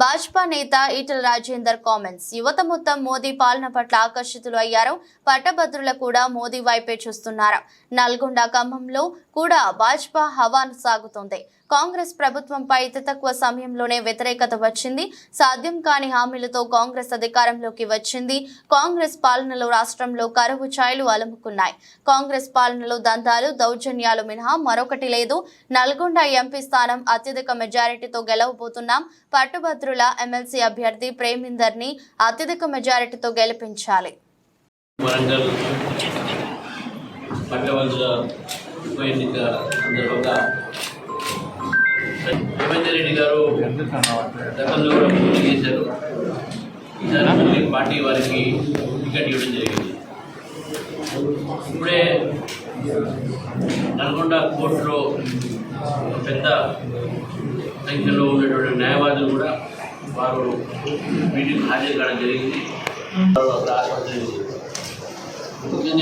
భాజపా నేత ఈటల రాజేందర్ కామెంట్స్ యువత మొత్తం మోదీ పాలన పట్ల ఆకర్షితులు అయ్యారు. పట్టభద్రులు కూడా మోదీ వైపే చూస్తున్నారు. నల్గొండ ఖమ్మంలో కూడా భాజపా హవాను సాగుతోంది. కాంగ్రెస్ ప్రభుత్వంపై అతి తక్కువ సమయంలోనే వ్యతిరేకత వచ్చింది. సాధ్యం కాని హామీలతో కాంగ్రెస్ అధికారంలోకి వచ్చింది. కాంగ్రెస్ పాలనలో రాష్ట్రంలో కరువు ఛాయలు అలముకున్నాయి. కాంగ్రెస్ పాలనలో దందాలు దౌర్జన్యాలు మినహా మరొకటి లేదు. నల్గొండ ఎంపీ స్థానం అత్యధిక మెజారిటీతో గెలవబోతున్నాం. పట్టుభద్రుల ఎమ్మెల్సీ అభ్యర్థి ప్రేమిందర్ని అత్యధిక మెజారిటీతో గెలిపించాలి. పట్టభద్రుల ఉప ఎన్నిక సందర్భంగా రేవంత్ రెడ్డి గారు గతంలో కూడా పూర్తి చేశారు. ఈసారి మళ్ళీ పార్టీ వారికి టికెట్ ఇవ్వడం జరిగింది. ఇప్పుడే నల్గొండ కోర్టులో ఒక పెద్ద సంఖ్యలో ఉన్నటువంటి న్యాయవాదులు కూడా వారు మీటింగ్ హాజరు కావడం జరిగింది. ఆస్పత్రి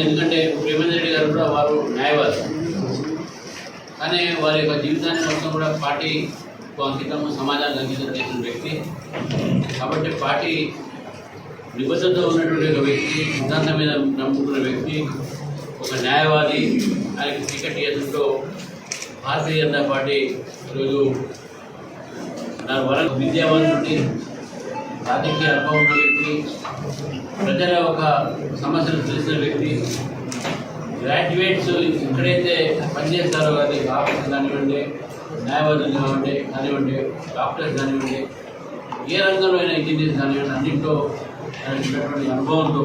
ఎందుకంటే ప్రేమేంద్ర రెడ్డి గారు కూడా వారు న్యాయవాదులు. కానీ వారి యొక్క జీవితాన్ని మొత్తం కూడా పార్టీ అంకితం సమాజానికి అంకితం చేసిన వ్యక్తి. కాబట్టి పార్టీ నిబద్ధత ఉన్నటువంటి ఒక వ్యక్తి సిద్ధాంతం మీద నమ్ముకున్న వ్యక్తి ఒక న్యాయవాది ఆయనకి టికెట్ ఇవ్వడంతో భారతీయ జనతా పార్టీ ఈరోజు దాని వల్ల విద్యావంతుడి రాజకీయ అనుభవం ఉన్న వ్యక్తి ప్రజల ఒక సమస్యలు తెలిసిన వ్యక్తి గ్రాడ్యుయేట్స్ ఎక్కడైతే పనిచేస్తారో అది ఆఫీసర్ కానివ్వండి న్యాయవాదులు కానివ్వండి కానివ్వండి డాక్టర్స్ కానివ్వండి ఏ రంగంలో అయినా ఇంజనీర్స్ కానివ్వండి అన్నింటిలో ఆయనకు ఉన్నటువంటి అనుభవంతో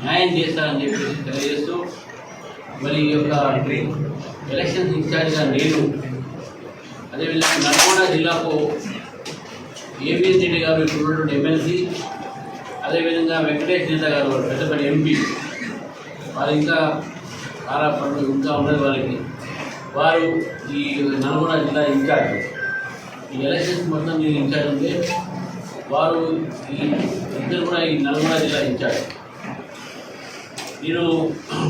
న్యాయం చేస్తారని చెప్పేసి తెలియజేస్తూ మరి ఈ యొక్క ఎలక్షన్స్ ఇన్ఛార్జ్గా నేను అదేవిధంగా నల్గొండ జిల్లాకు ఏబిఎస్ రెడ్డి గారు ఇప్పుడు ఉన్నటువంటి ఎమ్మెల్సీ అదేవిధంగా వెంకటేష్ నేత గారు పెద్దపల్లి ఎంపీ వారు ఇంకా చాలా పనులు ఇంకా ఉన్నది వారికి. వారు ఈ నల్గొండ జిల్లా ఇన్ఛార్జ్. ఈ ఎలక్షన్స్ మొత్తం నేను ఇన్ఛార్జ్ ఉంటే వారు ఈ ఇద్దరు కూడా ఈ నల్గొండ జిల్లా ఇన్ఛార్జ్. నేను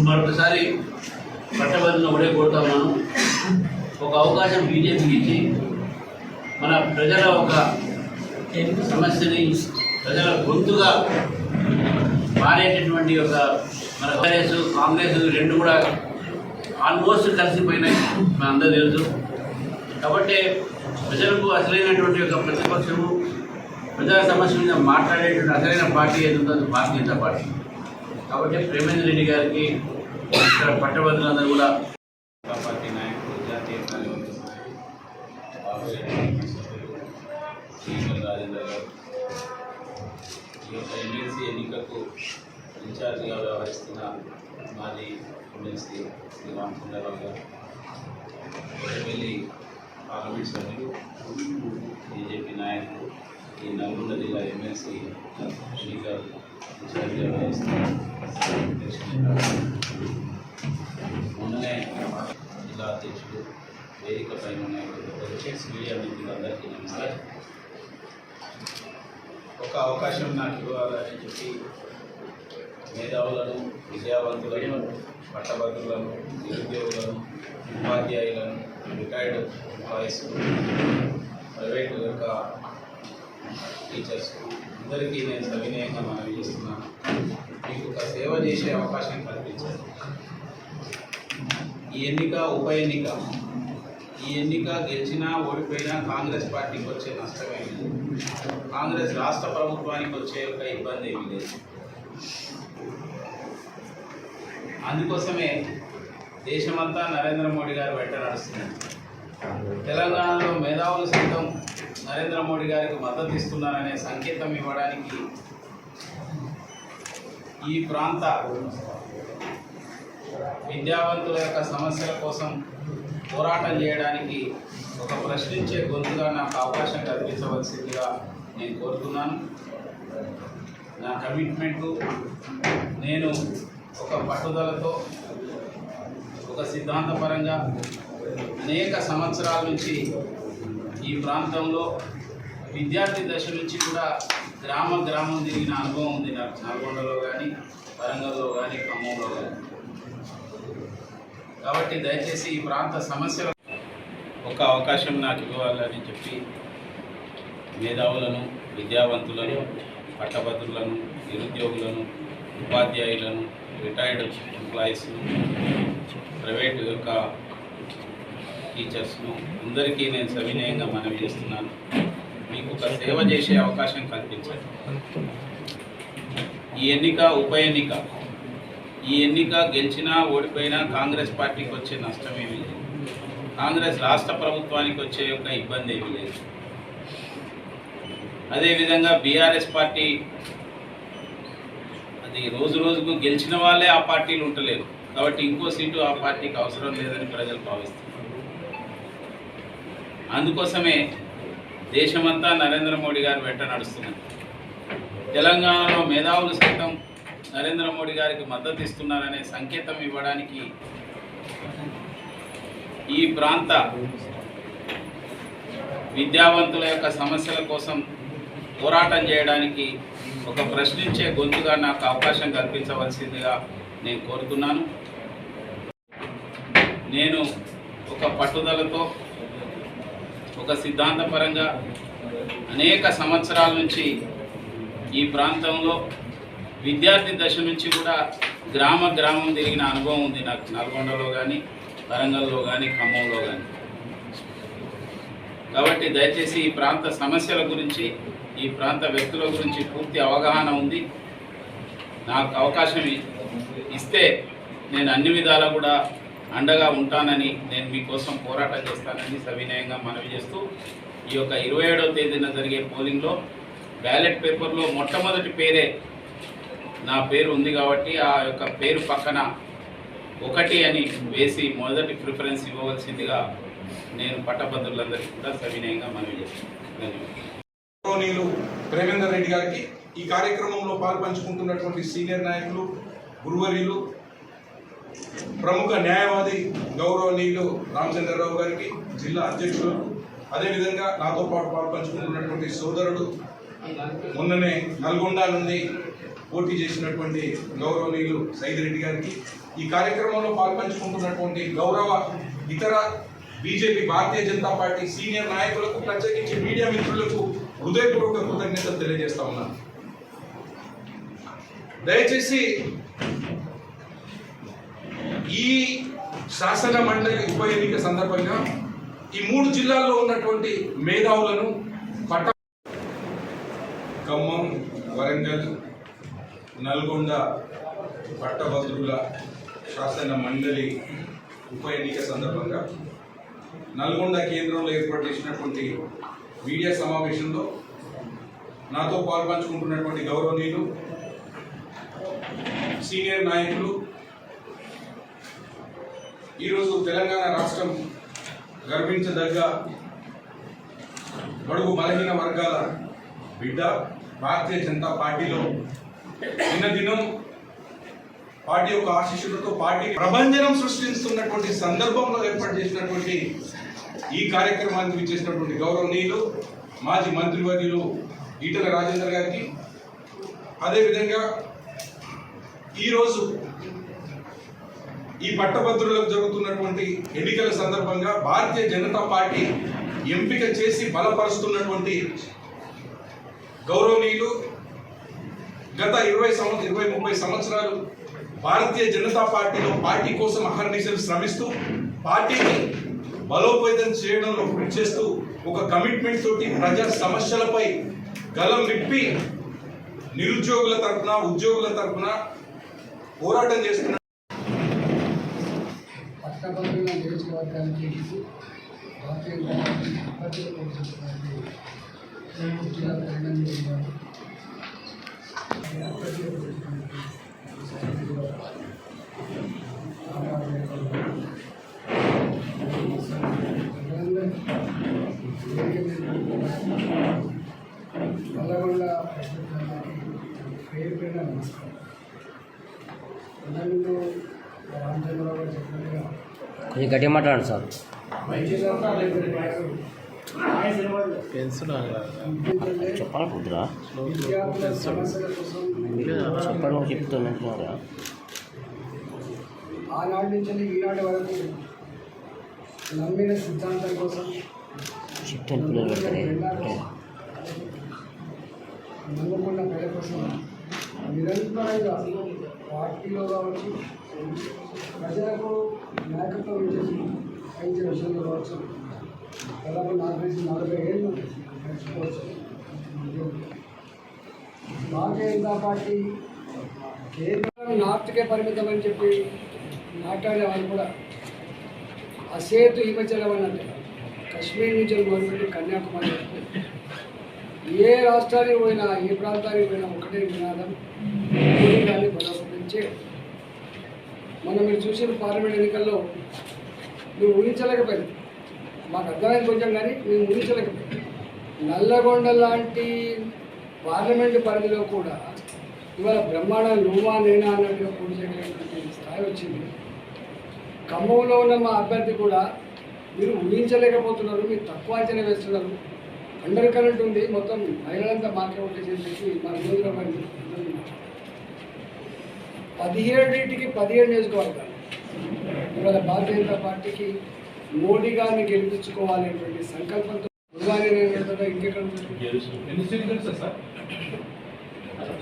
మరొకసారి పట్టబడిన ఒకటే కోరుతా ఉన్నాను. ఒక అవకాశం బీజేపీకి ఇచ్చి మన ప్రజల ఒక సమస్యని ప్రజల గొంతుగా మారేటటువంటి ఒక కాంగ్రెస్ కాంగ్రెస్ రెండు కూడా ఆల్మోస్ట్ కలిసిపోయినాయి. మన అందరూ తెలుసు. కాబట్టి ప్రజలకు అసలైనటువంటి ఒక ప్రతిపక్షము ప్రజా సమస్య మీద మాట్లాడేటువంటి అసలైన పార్టీ ఏది ఉందో అది భారతీయ జనతా పార్టీ. కాబట్టి ప్రేమేంద్ర రెడ్డి గారికి ఇక్కడ పట్టభద్రులందరూ కూడా ఎమ్మెల్సీ శ్రీ రామచంద్రరావు గారు వెళ్ళి పార్లమెంట్ సభ్యులు బీజేపీ నాయకులు ఈ నల్గొండ జిల్లా ఎమ్మెల్సీ ఎన్నిక ఇన్ఛార్జిగా వ్యవహరిస్తున్న మొన్ననే జిల్లా అధ్యక్షుడు వేదిక పైన మీడియా మిత్రులందరికీ నమస్కారం ఒక అవకాశం నాకు ఇవ్వాలని చెప్పి మేధావులను విద్యావంతులను పట్టభద్రులను నిరుద్యోగులను ఉపాధ్యాయులను రిటైర్డ్ ఎంప్లాయీస్ ప్రైవేటు యొక్క టీచర్స్ అందరికీ నేను సవినయంగా మనవి చేస్తున్నాను. మీకు ఒక సేవ చేసే అవకాశం కల్పించారు. ఈ ఎన్నిక ఉప ఎన్నిక. ఈ ఎన్నిక గెలిచినా ఓడిపోయినా కాంగ్రెస్ పార్టీకి వచ్చే నష్టమేమి? లేదు కాంగ్రెస్ రాష్ట్ర ప్రభుత్వానికి వచ్చే ఒక ఇబ్బంది ఏమీ లేదు. అందుకోసమే దేశమంతా నరేంద్ర మోడీ గారు వెంట నడుస్తున్నారు తెలంగాణలో మేధావులు సైతం నరేంద్ర మోడీ గారికి మద్దతు ఇస్తున్నారనే సంకేతం ఇవ్వడానికి ఈ ప్రాంత విద్యావంతుల యొక్క సమస్యల కోసం పోరాటం చేయడానికి ఒక ప్రశ్నించే గొంతుగా నాకు అవకాశం కల్పించవలసిందిగా నేను కోరుతున్నాను. నా కమిట్మెంటు నేను ఒక పట్టుదలతో ఒక సిద్ధాంతపరంగా అనేక సంవత్సరాల నుంచి ఈ ప్రాంతంలో విద్యార్థి దశ నుంచి కూడా గ్రామ గ్రామం తిరిగిన అనుభవం ఉంది నాకు. నల్గొండలో కానీ వరంగల్లో కానీ ఖమ్మంలో కానీ కాబట్టి దయచేసి ఈ ప్రాంత సమస్యల ఒక అవకాశం నాకు ఇవ్వాలని చెప్పి మేధావులను విద్యావంతులను పట్టభద్రులను నిరుద్యోగులను ఉపాధ్యాయులను రిటైర్డ్ ఎంప్లాయీస్ను ప్రైవేట్ యొక్క టీచర్స్ను అందరికీ నేను సవినయంగా మనవి చేస్తున్నాను. మీకు ఒక సేవ చేసే అవకాశం కల్పించండి. ఈ ఎన్నిక ఉప ఎన్నిక. ఈ ఎన్నిక గెలిచినా ఓడిపోయినా కాంగ్రెస్ పార్టీకి వచ్చే నష్టం ఏమీ లేదు. కాంగ్రెస్ రాష్ట్ర ప్రభుత్వానికి వచ్చే యొక్క ఇబ్బంది ఏమీ లేదు. అదేవిధంగా బీఆర్ఎస్ పార్టీ రోజు రోజుకు గెలిచిన వాళ్ళే ఆ పార్టీలు ఉండలేరు. కాబట్టి ఇంకో సీటు ఆ పార్టీకి అవసరం లేదని ప్రజలు భావిస్తున్నారు. అందుకోసమే దేశమంతా నరేంద్ర మోడీ గారు వెంట నడుస్తున్నారు తెలంగాణలో మేధావులు సైతం నరేంద్ర మోడీ గారికి మద్దతు ఇస్తున్నారనే సంకేతం ఇవ్వడానికి ఈ ప్రాంత విద్యావంతుల యొక్క సమస్యల కోసం పోరాటం చేయడానికి ఒక ప్రశ్నించే గొంతుగా నాకు అవకాశం కల్పించవలసిందిగా నేను కోరుతున్నాను. నేను ఒక పట్టుదలతో ఒక సిద్ధాంతపరంగా అనేక సంవత్సరాల నుంచి ఈ ప్రాంతంలో విద్యార్థి దశ నుంచి కూడా గ్రామ గ్రామం తిరిగిన అనుభవం ఉంది నాకు. నల్గొండలో కానీ వరంగల్లో కానీ ఖమ్మంలో కానీ కాబట్టి దయచేసి ఈ ప్రాంత సమస్యల గురించి ఈ ప్రాంత వ్యక్తుల గురించి పూర్తి అవగాహన ఉంది. నాకు అవకాశం ఇస్తే నేను అన్ని విధాలా కూడా అండగా ఉంటానని నేను మీకోసం పోరాటం చేస్తానని సవినయంగా మనవి చేస్తూ ఈ యొక్క ఇరవై ఏడవ తేదీన జరిగే పోలింగ్లో బ్యాలెట్ పేపర్లో మొట్టమొదటి పేరే నా పేరు ఉంది కాబట్టి ఆ యొక్క పేరు పక్కన ఒకటి అని వేసి మొదటి ప్రిఫరెన్స్ ఇవ్వవలసిందిగా నేను పట్టభద్రులందరికీ కూడా సవినయంగా మనవి చేస్తాను ధన్యవాదాలు. గౌరవనీయులు ప్రేమేందర్ రెడ్డి గారికి ఈ కార్యక్రమంలో పాల్పంచుకుంటున్నటువంటి సీనియర్ నాయకులు గురువర్యులు ప్రముఖ న్యాయవాది గౌరవనీయులు రామచంద్రరావు గారికి జిల్లా అధ్యక్షులు అదేవిధంగా నాతో పాటు పాల్పంచుకుంటున్నటువంటి సోదరుడు మొన్ననే నల్గొండ నుండి పోటీ చేసినటువంటి గౌరవనీయులు సైదిరెడ్డి గారికి ఈ కార్యక్రమంలో పాల్పంచుకుంటున్నటువంటి గౌరవ ఇతర BJP Bharatiya Janata party senior నాయకులకు ప్రత్యేకించి మీడియా మిత్రులకు హృదయపూర్వక కృతజ్ఞతలు తెలియజేస్తా ఉన్నాను దయచేసి ఈ శాసన మండలి ఉప ఎన్నిక సందర్భంగా ఈ మూడు జిల్లాల్లో ఉన్నటువంటి మేధావులను పట్ట ఖమ్మం వరంగల్ నల్గొండ పట్టభద్రుల శాసన మండలి ఉప ఎన్నిక సందర్భంగా నల్గొండ కేంద్రంలో ఏర్పాటు చేసినటువంటి మీడియా సమావేశంలో నాతో పాల్పంచుకుంటున్నటువంటి గౌరవనీయులు సీనియర్ నాయకులు ఈరోజు తెలంగాణ రాష్ట్రం గర్వించదగ్గ బడుగు బలహీన వర్గాల బిడ్డ భారతీయ జనతా పార్టీలో నిన్న దినం పార్టీ యొక్క ఆశీస్సులతో పార్టీ ప్రభంజనం సృష్టిస్తున్నటువంటి సందర్భంలో ఏర్పాటు చేసినటువంటి ఈ కార్యక్రమానికి విచ్చేసినటువంటి గౌరవనీయులు మాజీ మంత్రివర్యులు ఈటల రాజేందర్ గారికి. అదేవిధంగా ఈరోజు ఈ పట్టభద్రులకు జరుగుతున్నటువంటి ఎన్నికల సందర్భంగా భారతీయ జనతా పార్టీ ఎంపిక చేసి బలపరుస్తున్నటువంటి గౌరవనీయులు గత ఇరవై సంవత్సరం ఇరవై ముప్పై సంవత్సరాలు భారతీయ జనతా పార్టీలో పార్టీ కోసం అహర్నిశలు శ్రమిస్తూ పార్టీని బలోపేతం చేయడంలో కృషి చేస్తూ ఒక కమిట్మెంట్ తోటి ప్రజా సమస్యలపై గలం విప్పి నిరుద్యోగుల తరపున ఉద్యోగుల తరపున పోరాటం చేస్తున్న Thank you. కొంచెం గట్టిగా మాట్లాడండి సార్. చెప్పాలి కుదురా చెప్పడం చెప్తున్నట్టున్నారా ఆనాటి నుంచి ఈనాటి వరకు నమ్మిన సిద్ధాంతం కోసం చెప్తాను నమ్మకున్న ప్రజల కోసం నిరంతరంగా పార్టీలో కావచ్చు ప్రజలకు నాయకత్వం ఇచ్చేసి ఐదు విషయాలు కావచ్చు దాదాపు నలభై నలభై ఏళ్ళు నడుచుకోవచ్చు భారతీయ జనతా పార్టీ కేవలం నార్త్కే పరిమితం అని చెప్పి మాట్లాడే వాళ్ళు కూడా అసేతు హిమచలం అని అంటే కశ్మీర్ నుంచి మొదలుపెట్టి కన్యాకుమారి ఏ రాష్ట్రానికి పోయినా ఏ ప్రాంతానికి పోయినా ఒకటే వినాదం. దాన్ని బలోపేతించే మొన్న మీరు చూసిన పార్లమెంట్ ఎన్నికల్లో నువ్వు ఊహించలేకపోయింది మాకు అర్థమైంది కొంచెం కానీ మేము ఊహించలేకపోయింది నల్లగొండ లాంటి పార్లమెంటు పరిధిలో కూడా ఇవాళ బ్రహ్మాండ నువ్వా నేనా అన్నట్టుగా పూర్తి చేయగలిగినటువంటి స్థాయి వచ్చింది. ఖమ్మంలో ఉన్న మా అభ్యర్థి కూడా మీరు ఊహించలేకపోతున్నారు మీరు తక్కువ అంచనా వేస్తున్నారు. అండర్ కరెంట్ ఉంది మొత్తం మహిళలంతా మాకే ఓటేసి అని చెప్పి మా నియోజకవర్గం పదిహేడింటికి పదిహేడు నియోజకవర్గాలు. ఇవాళ భారతీయ జనతా పార్టీకి మోడీ గారిని గెలిపించుకోవాలనేటువంటి సంకల్పంతో ఇంకెక్కడ?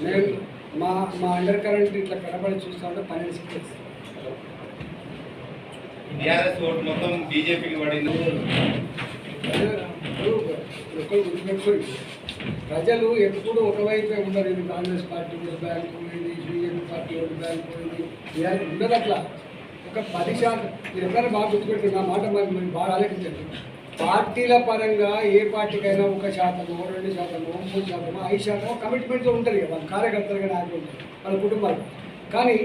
నేను మా మా అండర్ కరెంట్ ఇట్లా కనబడి చూస్తా ఉంటే పన్నెండు టీఆర్ఎస్ ఓటు మొత్తం బీజేపీకి పడింది. ఒకరు గుర్తుపెట్టుకోండి. ప్రజలు ఎప్పుడు ఒకవైపే ఉండరు ఇది Congress party bank party vote పోయింది ఇలాంటి ఉండదు అట్లా. ఒక పది శాతం. మీరు ఎప్పుడైనా బాగా గుర్తుపెట్టుకుని నా మాట మరి మేము బాగా ఆలోచించండి. పార్టీల పరంగా ఏ పార్టీకైనా ఒక శాతమో రెండు శాతమో మూడు శాతమో ఐదు శాతమో కమిట్మెంట్తో ఉంటుంది కదా వాళ్ళ కార్యకర్తలుగా నాయకులు ఉంటారు వాళ్ళ కుటుంబాలు. కానీ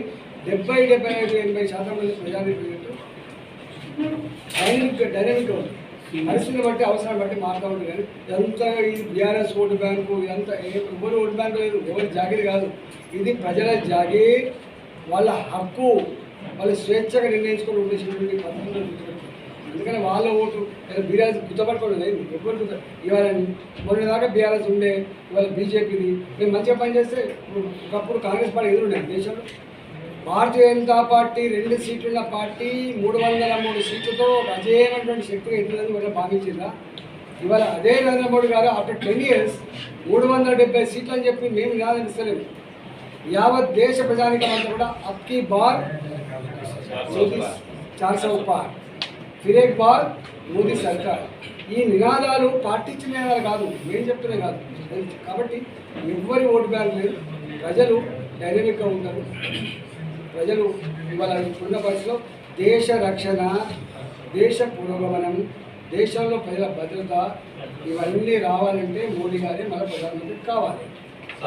డెబ్బై డెబ్బై ఐదు ఎనభై శాతం మంది ప్రజానికి డైనమిక్ డైనమిక్గా ఉంటుంది పరిస్థితిని బట్టి అవసరం బట్టి మారుతూ ఉంటుంది కానీ ఎంత ఈ బీఆర్ఎస్ ఓటు బ్యాంకు ఎంత ఎవరు ఓటు బ్యాంకు లేదు ఎవరి జాగిరి కాదు. ఇది ప్రజల జాగీర్ వాళ్ళ హక్కు వాళ్ళు స్వేచ్ఛగా నిర్ణయించుకొని ఉండేసినటువంటి పద్ధతులు అందుకని వాళ్ళ ఓటు బీఆర్ఎస్ గుర్తుపట్టుకోవడం లేదు ఎప్పుడు ఇవాళ మొన్న దాకా బీఆర్ఎస్ ఉండే ఇవాళ బీజేపీది. మేము మంచిగా పనిచేస్తే ఒకప్పుడు కాంగ్రెస్ పార్టీ ఎదురుండే దేశంలో. భారతీయ జనతా పార్టీ రెండు సీట్లున్న పార్టీ మూడు వందల మూడు సీట్లతో అజేయమైనటువంటి శక్తిగా ఎదుగుదని కూడా భావించిందా ఇవాళ అదే నరేంద్ర మోడీ గారు ఆఫ్టర్ టెన్ ఇయర్స్ మూడు వందల డెబ్బై సీట్లు అని చెప్పి మేము నినాదిస్తలేము యావత్ దేశ ప్రజానికం అంతా కూడా అక్కి బార్ చార్సౌ పార్. ఫిరేక్ బార్ మోదీ సర్కార్. ఈ నినాదాలు పార్టీ ఇచ్చిన కాదు మేము చెప్తున్నా కాదు. కాబట్టి ఎవ్వరి ఓటు బ్యాంక్ లేదు ప్రజలు డైనమిక్గా ఉంటారు ప్రజలు ఇవాళ ఉన్న పరిస్థితిలో దేశ రక్షణ దేశ పురోగమనం దేశంలో ప్రజల భద్రత ఇవన్నీ రావాలంటే మోడీ గారే మన ప్రధానమంత్రి కావాలి.